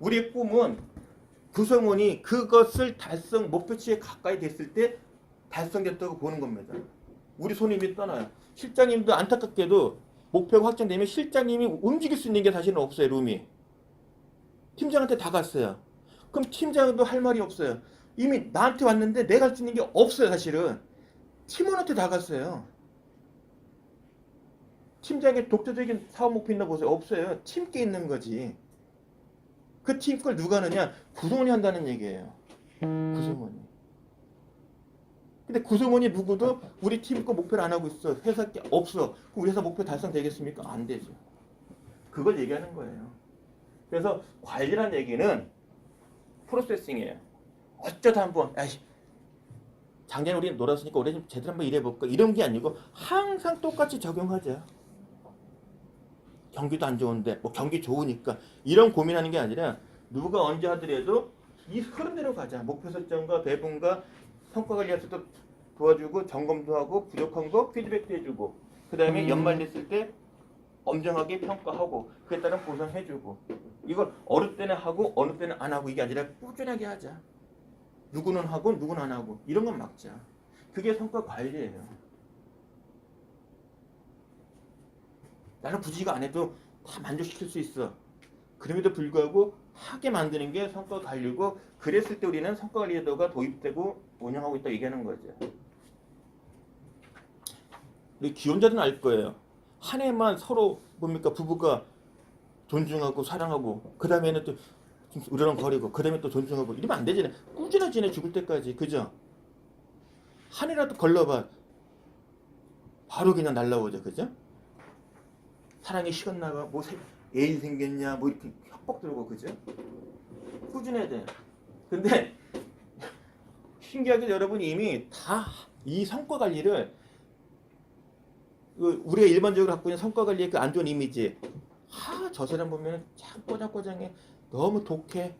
우리의 꿈은 구성원이 그것을 달성 목표치에 가까이 됐을 때 달성됐다고 보는 겁니다. 우리 손이 이미 떠나요. 실장님도 안타깝게도 목표가 확정되면 실장님이 움직일 수 있는 게 사실은 없어요. 룸이. 팀장한테 다 갔어요. 그럼 팀장도 할 말이 없어요. 이미 나한테 왔는데 내가 할 수 있는 게 없어요. 사실은. 팀원한테 다 갔어요. 팀장의 독자적인 사업 목표 있나 보세요. 없어요. 팀께 있는 거지. 그 팀 걸 누가 하느냐? 구성원이 한다는 얘기예요. 구성원이. 근데 구성원이 누구도 우리 팀 거 목표를 안 하고 있어. 회사 게 없어. 우리 회사 목표 달성되겠습니까? 안 되죠. 그걸 얘기하는 거예요. 그래서 관리란 얘기는 프로세싱이에요. 어쩌다 한번 아이 작년에 우리 놀았으니까 올해 좀 제대로 한번 일해볼까 이런 게 아니고 항상 똑같이 적용하자. 경기도 안 좋은데 뭐 경기 좋으니까 이런 고민하는 게 아니라 누가 언제 하더라도 이 흐름대로 가자. 목표 설정과 배분과 성과 관리할 때도 도와주고 점검도 하고 부족한 거 피드백도 해주고 그 다음에 음. 연말 냈을 때 엄정하게 평가하고 그에 따른 보상해주고 이걸 어느 때는 하고 어느 때는 안 하고 이게 아니라 꾸준하게 하자. 누구는 하고 누구는 안 하고 이런 건 막자. 그게 성과 관리예요. 굳이 이거 안 해도 다 만족시킬 수 있어. 그럼에도 불구하고 하게 만드는 게 성과 관리고 그랬을 때 우리는 성과 관리 제도가 도입되고 운영하고 있다 얘기하는 거죠. 우리 기혼자들은 알 거예요. 한 해만 서로 뭡니까 부부가 존중하고 사랑하고 그 다음에는 또좀 으르렁거리고 그 다음에 또 존중하고 이러면 안 되잖아요. 꾸준히 지내 죽을 때까지 그죠? 한 해라도 걸러봐 바로 그냥 날라오죠 그죠? 사랑이 식었나봐 뭐 새- 애인 생겼냐 뭐 이렇게 협박 들고 그죠? 꾸준해야 돼. 근데 신기하게 여러분 이미 다 이 성과 관리를 그 우리가 일반적으로 갖고 있는 성과 관리의 그 안 좋은 이미지 하 저 사람 보면 참 꼬장꼬장해 너무 독해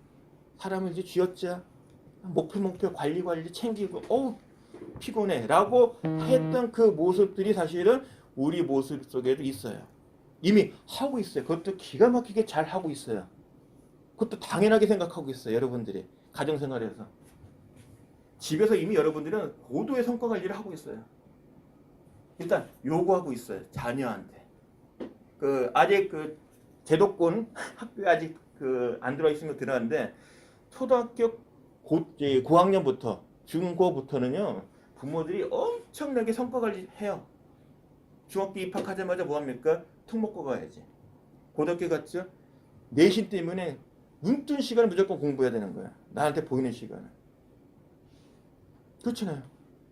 사람을 이제 쥐어짜 목표 목표 관리 관리 챙기고 어우 피곤해라고 음. 했던 그 모습들이 사실은 우리 모습 속에도 있어요. 이미 하고 있어요. 그것도 기가 막히게 잘 하고 있어요. 그것도 당연하게 생각하고 있어요. 여러분들이 가정생활에서 집에서 이미 여러분들은 고도의 성과 관리를 하고 있어요. 일단 요구하고 있어요. 자녀한테 그 아직 그 제도권 학교에 아직 그 안 들어 있으면 들어갔는데 초등학교 고, 고학년부터 중고부터는요 부모들이 엄청나게 성과 관리 해요. 중학교 입학하자마자 뭐 합니까? 특목고 가야지. 고등학교 갔죠? 내신 때문에 눈뜬 시간은 무조건 공부해야 되는 거야. 나한테 보이는 시간은. 그렇잖아요.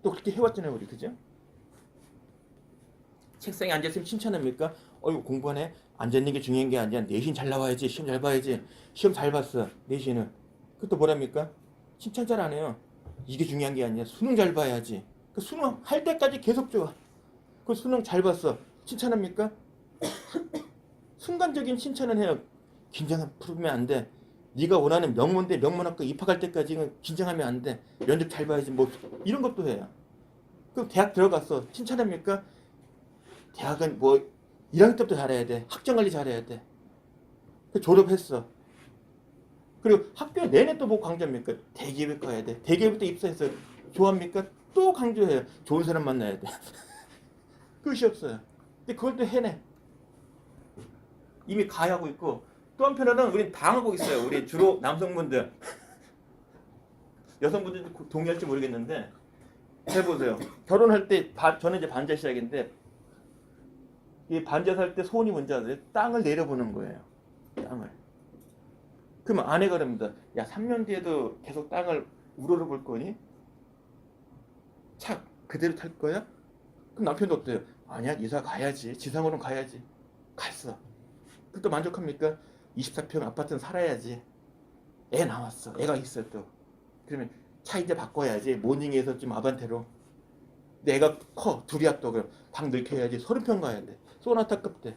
또 그렇게 해왔잖아요, 우리 그죠? 책상에 앉았으면 칭찬합니까? 어이구 공부하네. 앉아있는 게 중요한 게 아니야. 내신 잘 나와야지. 시험 잘 봐야지. 시험 잘 봤어. 내신은. 그것도 뭐랍니까? 칭찬 잘 안 해요. 이게 중요한 게 아니야. 수능 잘 봐야지. 그 수능 할 때까지 계속 좋아. 그 수능 잘 봤어. 칭찬합니까? 순간적인 칭찬은 해요. 긴장 풀면 안 돼. 네가 원하는 명문대 명문학과 입학할 때까지는 긴장하면 안 돼. 면접 잘 봐야지. 뭐 이런 것도 해요. 그럼 대학 들어갔어. 칭찬합니까? 대학은 뭐 1학년 때부터 잘해야 돼. 학점 관리 잘해야 돼. 그 졸업했어. 그리고 학교 내내 또 뭐 강조합니까? 대기업에 가야 돼. 대기업에 또 입사해서 좋아합니까? 또 강조해요. 좋은 사람 만나야 돼. 끝이 없어요. 근데 그걸 또 해내. 이미 가하고 있고 또 한편으로는 우린 당하고 있어요. 우리 주로 남성분들. 여성분들도 동의할지 모르겠는데 해보세요. 결혼할 때 바- 저는 이제 반자 시작인데 이 반자 살때 소원이 뭔지 아세요? 땅을 내려보는 거예요. 땅을. 그러면 아내가 그럽니다. 야 3년 뒤에도 계속 땅을 우러러 볼 거니? 차 그대로 탈 거야? 그럼 남편도 어때요? 아니야 이사 가야지. 지상으로 가야지. 갔어. 그럼 또 만족합니까? 24평 아파트는 살아야지. 애 나왔어. 애가 있어 또. 그러면 차 이제 바꿔야지. 모닝에서 좀 아반떼로. 애가 커. 둘이야 또 그럼 방 넓혀야지. 30평 가야 돼. 소나타급 때.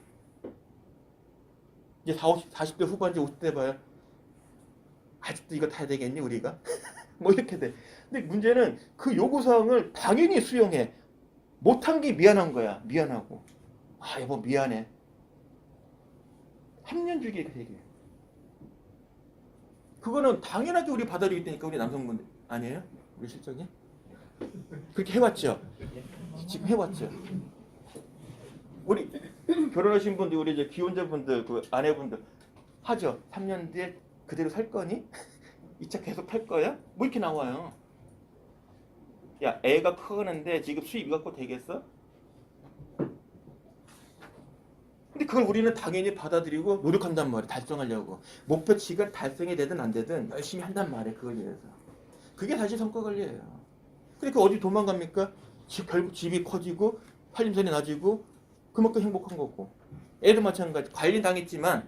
이제 40, 40대 후반지 50대 봐요. 아직도 이거 타야 되겠니 우리가? 뭐 이렇게 돼. 근데 문제는 그 요구사항을 당연히 수용해. 못한 게 미안한 거야. 미안하고. 아 여보 미안해. 3년 주기에 그. 그거는 당연하게 우리 받아들이기 때니까 우리 남성분들 아니에요? 우리 실적이? 그렇게 해왔죠? 지금 해왔죠? 우리 결혼하신 분들 우리 이제 기혼자분들 그 아내분들 하죠? 3년 뒤에 그대로 살 거니? 이 차 계속 탈 거야? 뭐 이렇게 나와요? 야 애가 크는데 지금 수입 갖고 되겠어? 근데 그걸 우리는 당연히 받아들이고 노력한단 말이야 달성하려고. 목표치가 달성이 되든 안 되든 열심히 한단 말이야 그걸 위해서. 그게 사실 성과 관리예요. 그러니까 어디 도망갑니까? 집, 결국 집이 커지고 살림살이 나아지고 그만큼 행복한 거고. 애도 마찬가지. 관리 당했지만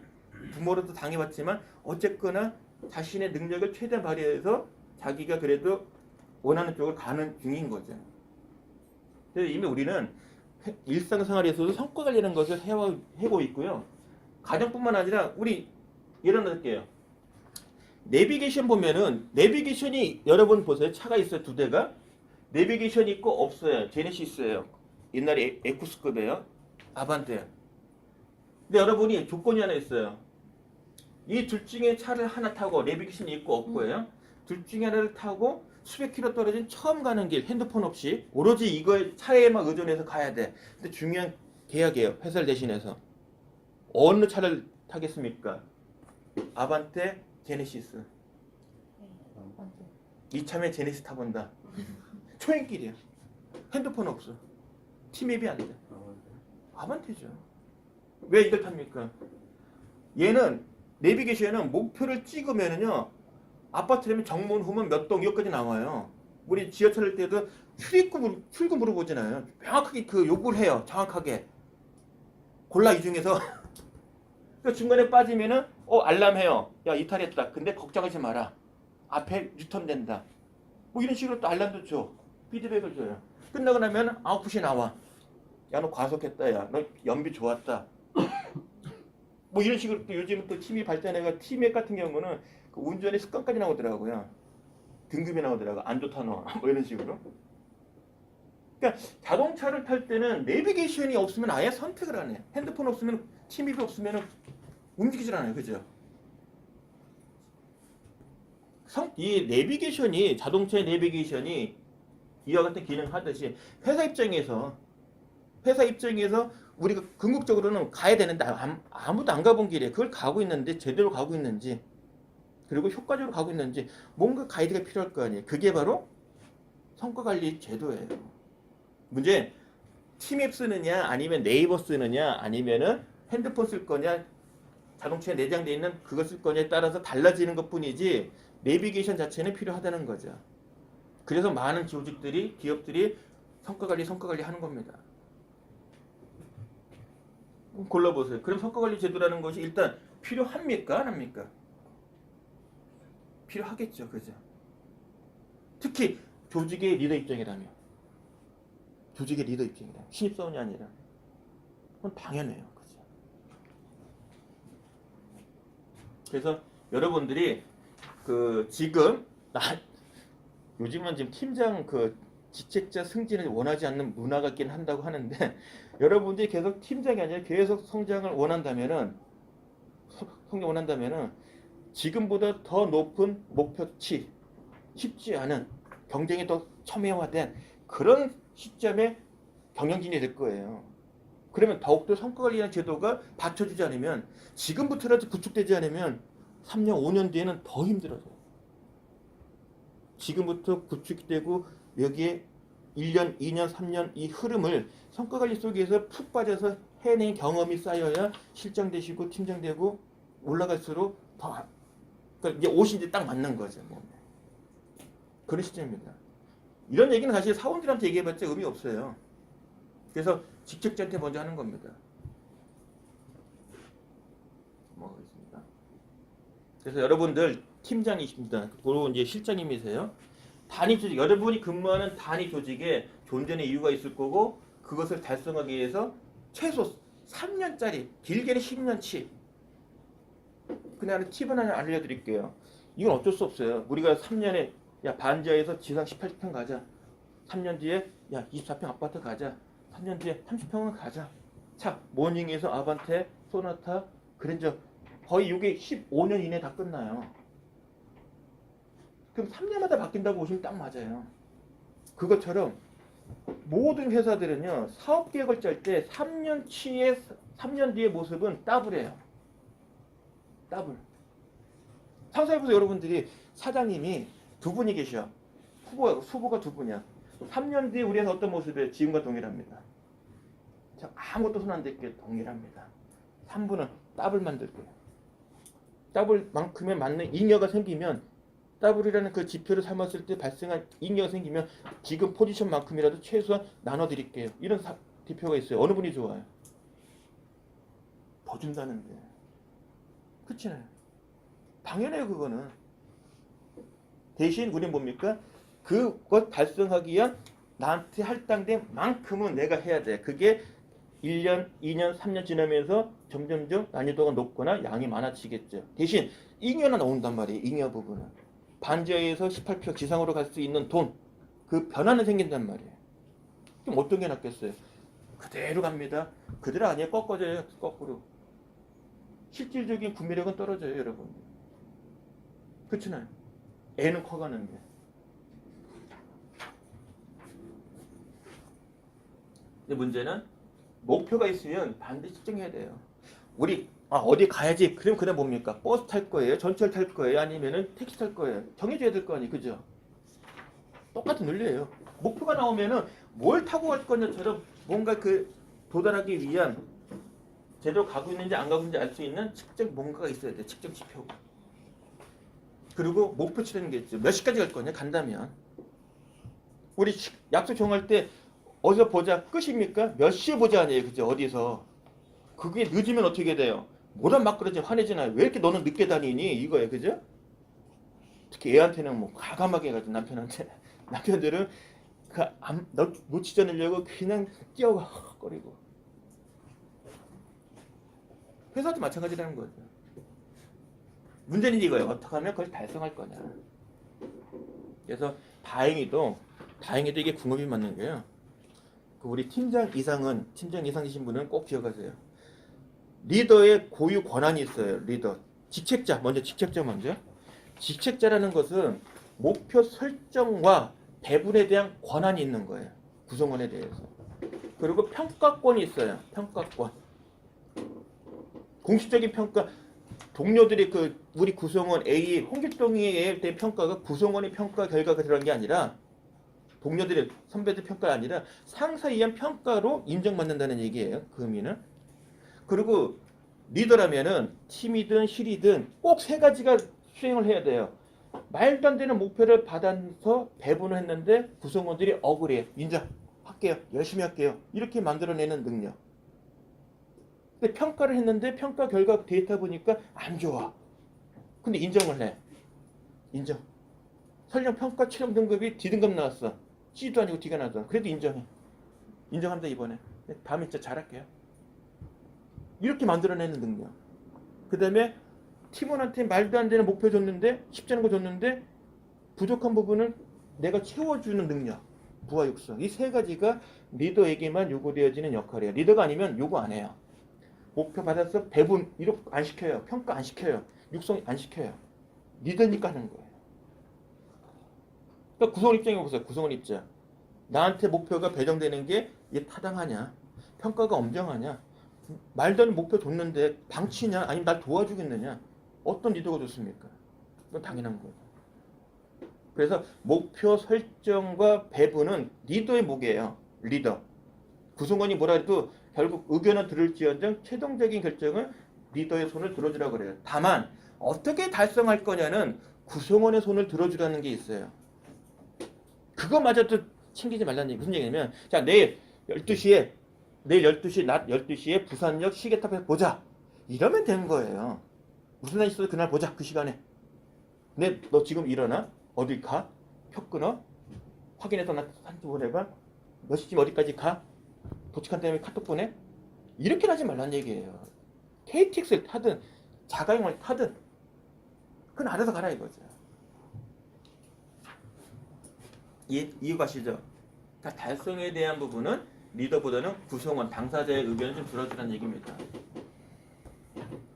부모로도 당해봤지만 어쨌거나 자신의 능력을 최대한 발휘해서 자기가 그래도 원하는 쪽을 가는 중인 거죠 그래서 이미 우리는 일상생활에서도 성과 관리라는 것을 해와, 해고 있고요. 가정뿐만 아니라 우리 예를 들게요. 내비게이션 보면은 내비게이션이 여러분 보세요. 차가 있어요. 두 대가. 내비게이션 있고 없어요. 제네시스예요. 옛날에 에- 에쿠스급이에요. 아반떼. 근데 여러분이 조건이 하나 있어요. 이 둘 중에 차를 하나 타고 내비게이션이 있고 없고요. 둘 중에 하나를 타고 수백 킬로 떨어진 처음 가는 길 핸드폰 없이 오로지 이거 차에만 의존해서 가야 돼. 근데 중요한 계약이에요. 회사를 대신해서 어느 차를 타겠습니까? 아반떼, 제네시스. 이참에 제네시스 타본다. 초행길이야. 핸드폰 없어. 티맵이 안 돼. 아반떼죠. 왜 이걸 탑니까? 얘는 내비게이션은 목표를 찍으면은요 아파트라면 정문 후문 몇동 여기까지 나와요. 우리 지하철 할 때도 출입구 출구 물어보잖아요. 명확하게 그 요구를 해요. 정확하게 골라 이 중에서 그 중간에 빠지면은 어 알람해요. 야 이탈했다. 근데 걱정하지 마라. 앞에 유턴된다. 뭐 이런 식으로 또 알람도 줘. 피드백을 줘요. 끝나고 나면 아웃풋이 나와. 야 너 과속했다. 야 너 연비 좋았다. 뭐 이런 식으로 또 요즘은 또 팀이 발전해가 팀앱 같은 경우는 그 운전의 습관까지 나오더라고요. 등급이 나오더라고. 안 좋다 너. 뭐 이런 식으로. 그러니까 자동차를 탈 때는 내비게이션이 없으면 아예 선택을 안 해. 핸드폰 없으면 팀앱이 없으면 움직이질 않아요. 그죠? 성, 이 내비게이션이 자동차의 내비게이션이 이와 같은 기능을 하듯이 회사 입장에서 회사 입장에서 우리가 궁극적으로는 가야 되는데 아- 아무도 안 가본 길에 그걸 가고 있는데 제대로 가고 있는지 그리고 효과적으로 가고 있는지 뭔가 가이드가 필요할 거 아니에요. 그게 바로 성과 관리 제도예요. 문제 팀앱 쓰느냐 아니면 네이버 쓰느냐 아니면은 핸드폰 쓸 거냐 자동차에 내장돼 있는 그거 쓸 거냐에 따라서 달라지는 것뿐이지 내비게이션 자체는 필요하다는 거죠. 그래서 많은 조직들이 기업들이 성과 관리 성과 관리 하는 겁니다. 골라보세요. 그럼 성과관리 제도라는 것이 일단 필요합니까? 안 합니까? 필요하겠죠. 그죠? 특히 조직의 리더 입장이라면 조직의 리더 입장이라면 신입사원이 아니라 그건 당연해요. 그죠? 그래서 여러분들이 그 지금 나 요즘은 지금 팀장 그 직책자 승진을 원하지 않는 문화가 있긴 한다고 하는데 여러분들이 계속 팀장이 아니라 계속 성장을 원한다면은 성- 성장 원한다면은 지금보다 더 높은 목표치 쉽지 않은 경쟁이 더 첨예화된 그런 시점에 경영진이 될 거예요. 그러면 더욱더 성과 관리하는 제도가 받쳐주지 않으면 지금부터라도 구축되지 않으면 3년, 5년 뒤에는 더 힘들어져요. 지금부터 구축되고 여기에 1년, 2년, 3년 이 흐름을 성과 관리 속에서 푹 빠져서 해낸 경험이 쌓여야 실장 되시고 팀장 되고 올라갈수록 더 아- 그러니까 이제 옷이 이제 딱 맞는 거죠. 뭐. 그런 시점입니다. 이런 얘기는 사실 사원들한테 얘기해봤자 의미 없어요. 그래서 직책자한테 먼저 하는 겁니다. 넘어가겠습니다. 그래서 여러분들 팀장이십니다. 그리고 이제 실장님이세요. 단위 조직, 여러분이 근무하는 단위 조직에 존재의 이유가 있을 거고 그것을 달성하기 위해서 최소 3년짜리, 길게는 10년치. 그냥 팁을 하나 알려드릴게요. 이건 어쩔 수 없어요. 우리가 3년에 야 반지하에서 지상 18평 가자. 3년 뒤에 야 24평 아파트 가자. 3년 뒤에 30평은 가자. 차 모닝에서 아반떼, 소나타, 그랜저 거의 이게 15년 이내 다 끝나요. 그럼 3년마다 바뀐다고 보시면 딱 맞아요. 그것처럼 모든 회사들은요 사업 계획을 짤 때 3년치의 3년 뒤의 모습은 더블이에요. 더블. 상상해보세요 여러분들이 사장님이 두 분이 계셔. 후보 후보가 두 분이야. 3년 뒤에 우리 회사 어떤 모습이에요? 지금과 동일합니다. 자, 아무것도 손 안 댈게 동일합니다. 3분은 더블 만들 거예요. 더블만큼의 맞는 잉여가 생기면 더블이라는 그 지표를 삼았을 때 발생한 잉여가 생기면 지금 포지션만큼이라도 최소한 나눠드릴게요. 이런 사, 대표가 있어요. 어느 분이 좋아요? 더 준다는데. 그렇잖아요. 당연해요 그거는. 대신 우리는 뭡니까? 그것 달성하기 위한 나한테 할당된 만큼은 내가 해야 돼. 그게 1년, 2년, 3년 지나면서 점점점 난이도가 높거나 양이 많아지겠죠. 대신 잉여는 나온단 말이에요. 잉여 부분은. 반지하에서 18표 지상으로 갈 수 있는 돈. 그 변화는 생긴단 말이에요. 그럼 어떤 게 낫겠어요? 그대로 갑니다. 그대로 아니에요. 꺾어져요. 거꾸로. 실질적인 구매력은 떨어져요, 여러분. 그렇잖아요. 애는 커가는데. 근데 문제는 목표가 있으면 반드시 측정해야 돼요. 우리 아, 어디 가야지. 그럼 그냥 뭡니까? 버스 탈 거예요? 전철 탈 거예요? 아니면은 택시 탈 거예요? 정해줘야 될 거 아니, 그죠? 똑같은 논리예요. 목표가 나오면은 뭘 타고 갈 거냐처럼 뭔가 그 도달하기 위한 제대로 가고 있는지 안 가고 있는지 알 수 있는 측정 뭔가가 있어야 돼. 측정 지표가. 그리고 목표치라는 게 있죠. 몇 시까지 갈 거냐? 간다면. 우리 시- 약속 정할 때 어디서 보자 끝입니까? 몇 시에 보자 아니에요. 그죠? 어디서. 그게 늦으면 어떻게 돼요? 뭐라 막 그러지 화내잖아요. 왜 이렇게 너는 늦게 다니니? 이거예요. 그죠? 특히 애한테는 뭐 과감하게 해가지고 남편한테. 남편들은 그 안, 너 놓치지 않으려고 그냥 뛰어거리고. 회사도 마찬가지라는 거죠. 문제는 이거예요. 어떻게 하면 그걸 달성할 거냐. 그래서 다행히도 다행히도 이게 궁합이 맞는 게요. 그 우리 팀장 이상은 팀장 이상이신 분은 꼭 기억하세요. 리더의 고유 권한이 있어요. 리더 직책자 먼저 직책자 먼저 직책자라는 것은 목표 설정과 배분에 대한 권한이 있는 거예요. 구성원에 대해서. 그리고 평가권이 있어요. 평가권. 공식적인 평가 동료들이 그 우리 구성원 A 홍길동이에 대한 평가가 구성원의 평가 결과가 들어간 게 아니라 동료들의 선배들 평가가 아니라 상사에 의한 평가로 인정받는다는 얘기예요. 그 의미는. 그리고 리더라면은 팀이든 실이든 꼭 세 가지가 수행을 해야 돼요. 말도 안 되는 목표를 받아서 배분을 했는데 구성원들이 억울해. 인정 할게요. 열심히 할게요. 이렇게 만들어내는 능력. 근데 평가를 했는데 평가 결과 데이터 보니까 안 좋아. 근데 인정을 해. 인정. 설령 평가 최종 등급이 D등급 나왔어. C도 아니고 D가 나왔어. 그래도 인정해. 인정한다 이번에. 다음에 진짜 잘할게요. 이렇게 만들어내는 능력. 그 다음에 팀원한테 말도 안 되는 목표 줬는데 쉽지 않은 거 줬는데 부족한 부분을 내가 채워주는 능력. 부하 육성. 이 세 가지가 리더에게만 요구되어지는 역할이에요. 리더가 아니면 요구 안 해요. 목표 받아서 배분 이렇게 안 시켜요. 평가 안 시켜요. 육성 안 시켜요. 리더니까 하는 거예요. 그러니까 구성원 입장에 보세요. 구성원 입장. 나한테 목표가 배정되는 게 이게 타당하냐? 평가가 엄정하냐? 말도 안 목표 줬는데 방치냐? 아니면 날 도와주겠느냐? 어떤 리더가 좋습니까? 그건 당연한 거예요. 그래서 목표 설정과 배분은 리더의 무게예요. 리더. 구성원이 뭐라 해도 결국 의견은 들을지언정 최종적인 결정은 리더의 손을 들어주라고 그래요. 다만 어떻게 달성할 거냐는 구성원의 손을 들어주라는 게 있어요. 그거마저도 챙기지 말라는 얘기. 무슨 얘기냐면 자 내일 12시에 내일 12시 낮 12시에 부산역 시계탑에서 보자. 이러면 되는 거예요. 무슨 날 있어도 그날 보자. 그 시간에. 근데 너 지금 일어나? 어딜 가? 표 끊어? 확인해서 나 사진 보내봐. 몇 시쯤 어디까지 가? 도착한 다음에 카톡 보내? 이렇게 하지 말라는 얘기예요. KTX를 타든 자가용을 타든 그건 알아서 가라 이거죠. 이, 이유 가시죠? 그러니까 달성에 대한 부분은 리더보다는 구성원, 당사자의 의견을 좀 들어주라는 얘기입니다.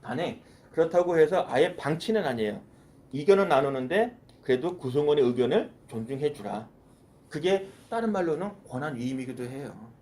단에 그렇다고 해서 아예 방치는 아니에요. 의견은 나누는데 그래도 구성원의 의견을 존중해 주라. 그게 다른 말로는 권한 위임이기도 해요.